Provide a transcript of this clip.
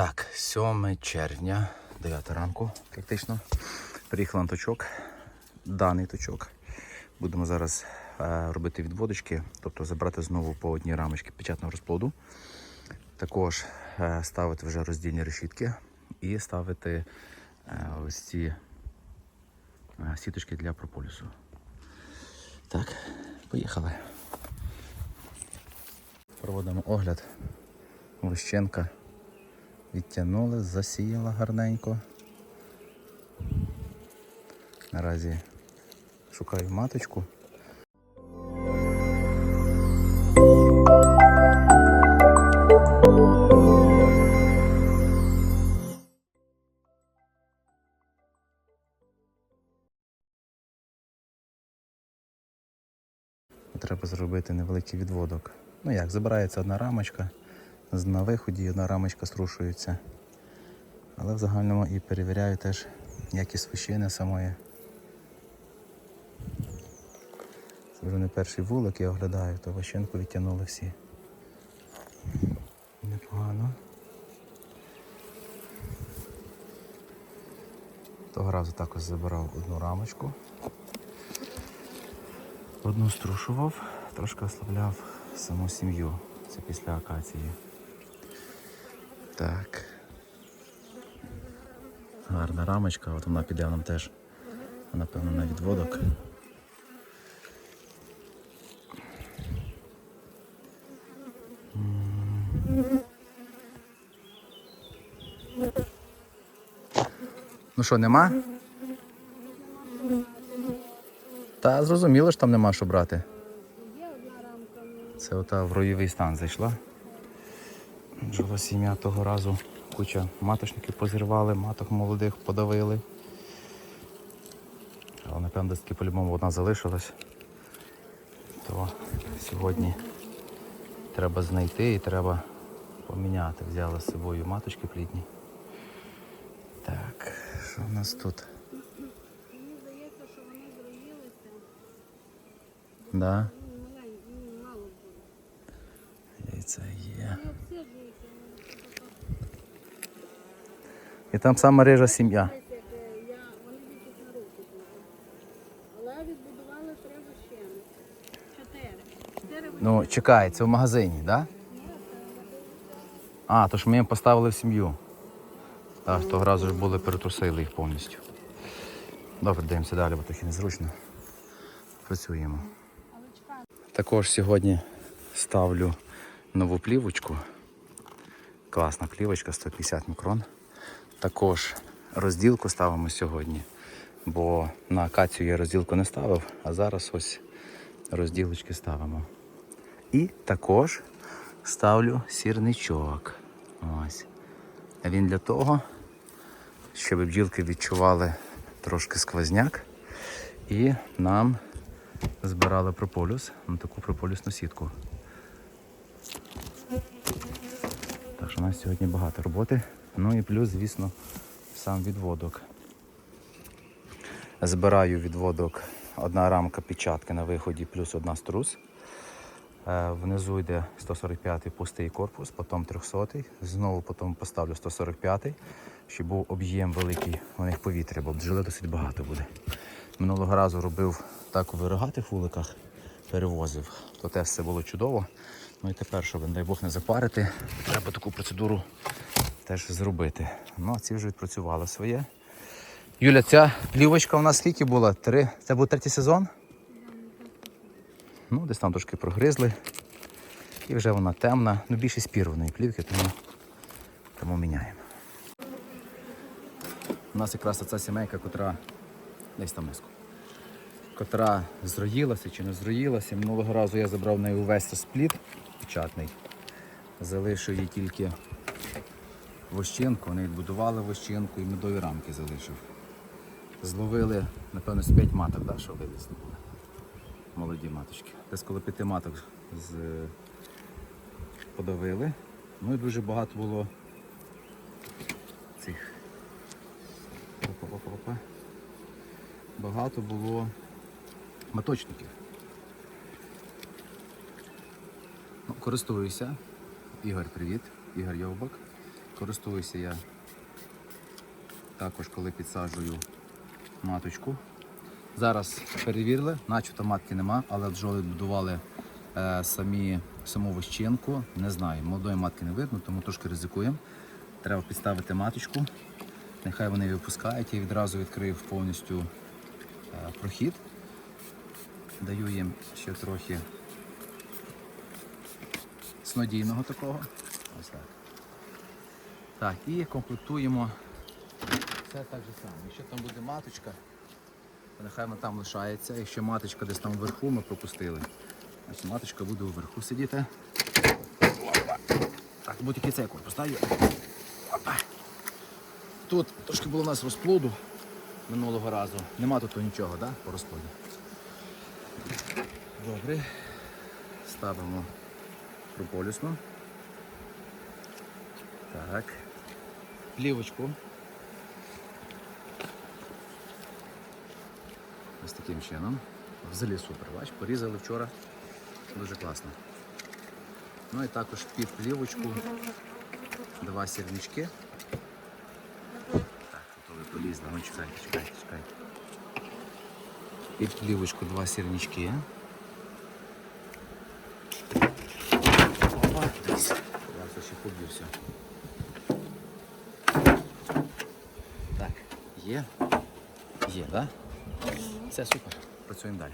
Так, 7 червня, 9 ранку, практично. Приїхав точок. Даний точок. Будемо зараз е, робити відводочки, тобто забрати знову по одній рамочці печатного розплоду. Також е, ставити вже роздільні решітки і ставити е, ось ці е, сіточки для прополісу. Так, поїхали. Проводимо огляд. Вощенка відтягнули, засіяла гарненько. Наразі шукаю маточку. Треба зробити невеликий відводок. Ну як, забирається одна рамочка, на виході одна рамочка струшується. Але в загальному і перевіряю теж якість вищини самої. Це вже не перший вулик, я оглядаю, то вощинку відтягнули всі. Непогано. Того разу також забирав одну рамочку. Одну струшував, трошки ослабляв саму сім'ю. Це після акації. Так. Гарна рамочка, от вона піде нам теж, напевно, на відводок. Ну що, нема? Та зрозуміло, що там нема що брати. Це ота в роєвий стан зайшла. Жила сім'я того разу. Куча маточників позірвали, маток молодих подавили. Але напевно десь таки по-любому одна залишилась. То сьогодні треба знайти і треба поміняти. Взяла з собою маточки плідні. Так, що в нас тут? Мені здається, що вони зроїлися. Да, Ну, маленькі, ну, мало буде. є. І там сама рижа сім'я. Але відбудували вощини. Чотири. Чотири Ну, чекай, це в магазині, так? Да? А, то ж ми їм поставили в сім'ю. Так, того разу ж були, перетрусили їх повністю. Добре, дивимося далі, бо трохи незручно. Працюємо. Також сьогодні ставлю нову плівочку. Класна плівочка 150 мікрон. Також розділку ставимо сьогодні, бо на акацію я розділку не ставив, а зараз ось розділочки ставимо. І також ставлю сірничок. Ось. Він для того, щоб бджілки відчували трошки сквозняк і нам збирали прополюс на таку прополюсну сітку. Що у нас сьогодні багато роботи. Ну і плюс, звісно, сам відводок. Збираю відводок одна рамка печатки на виході, плюс одна струс. Е, Внизу йде 145-й пустий корпус, потім 300-й. Знову потім поставлю 145-й, щоб був об'єм великий у них повітря, бо бджоли досить багато буде. Минулого разу робив так у вирогатих вуликах, перевозив, то теж все було чудово. Ну і тепер, щоб, не дай Бог, не запарити, треба таку процедуру теж зробити. Ну, а ці вже відпрацювали своє. Юля, ця плівочка у нас скільки була? Три. Це був третій сезон? Ну, десь там трошки прогризли. І вже вона темна. Ну, більше спірваної плівки, тому, тому міняємо. У нас якраз ця сімейка, котра десь там низько. Котра зроїлася чи не зроїлася. Минулого разу я забрав в неї увесь спліт печатний. Залишив їй тільки вощинку. Вони відбудували вощинку і медові рамки залишив. Зловили, напевно, з 5 маток, да, що вивезли були. Молоді маточки. Десь коло п'яти маток з... подавили. Ну і дуже багато було цих. Опа-опа-опа. Багато було маточників. Ну, користуюся. Ігор, привіт. Ігор Йовбак. Користуюся я також, коли підсаджую маточку. Зараз перевірили, начебто матки нема, але бджоли будували е, самі, саму вищенку. Не знаю, молодої матки не видно, тому трошки ризикуємо. Треба підставити маточку. Нехай вони випускають. Я відразу відкрив повністю е, прохід. Даю їм ще трохи снодійного такого. Ось так. Так, і комплектуємо. Все так же само. Якщо там буде маточка, то нехай вона там лишається. Якщо маточка десь там вверху ми пропустили, значить маточка буде вверху сидіти. Так, будь-який цей корпус, так? Тут трошки було у нас розплоду минулого разу. Нема тут нічого, да? По розплоду. Добре. Ставимо прополісну. Так. Плівочку. Ось таким чином. Взагалі супер, бач, порізали вчора. Дуже класно. Ну і також під плівочку два сірнички. Так, то ви полізли, ну чекайте, чекайте, чекайте. Під плівочку два сірнички. Є. Є, так? Да? Все супер. Працюємо далі.